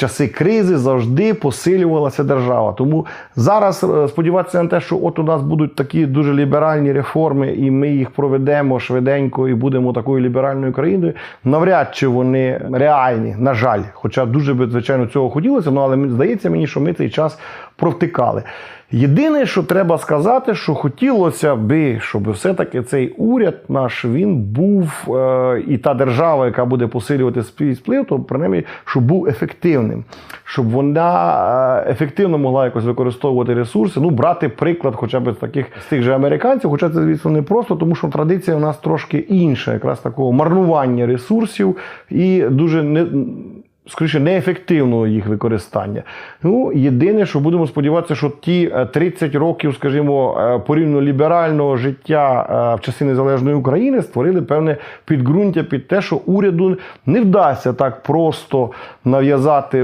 часи кризи завжди посилювалася держава. Тому зараз е, сподіватися на те, що от у нас будуть такі дуже ліберальні реформи, і ми їх проведемо швиденько і будемо такою ліберальною країною. Навряд чи вони реальні, на жаль. Хоча дуже би звичайно цього хотілося, ну але здається мені, що ми цей час провтикали. Єдине, що треба сказати, що хотілося би, щоб все-таки цей уряд наш він був е, і та держава, яка буде посилювати свій вплив, то принаймні, щоб був ефективним, щоб вона е, ефективно могла якось використовувати ресурси. Ну, брати приклад, хоча б з таких з тих же американців, хоча це звісно не просто, тому що традиція у нас трошки інша, якраз такого марнування ресурсів і дуже не скоріше неефективного їх використання. Ну, єдине, що будемо сподіватися, що ті е, 30 років, скажімо, е, порівняно ліберального життя е, в часи незалежної України створили певне підґрунтя під те, що уряду не вдасться так просто нав'язати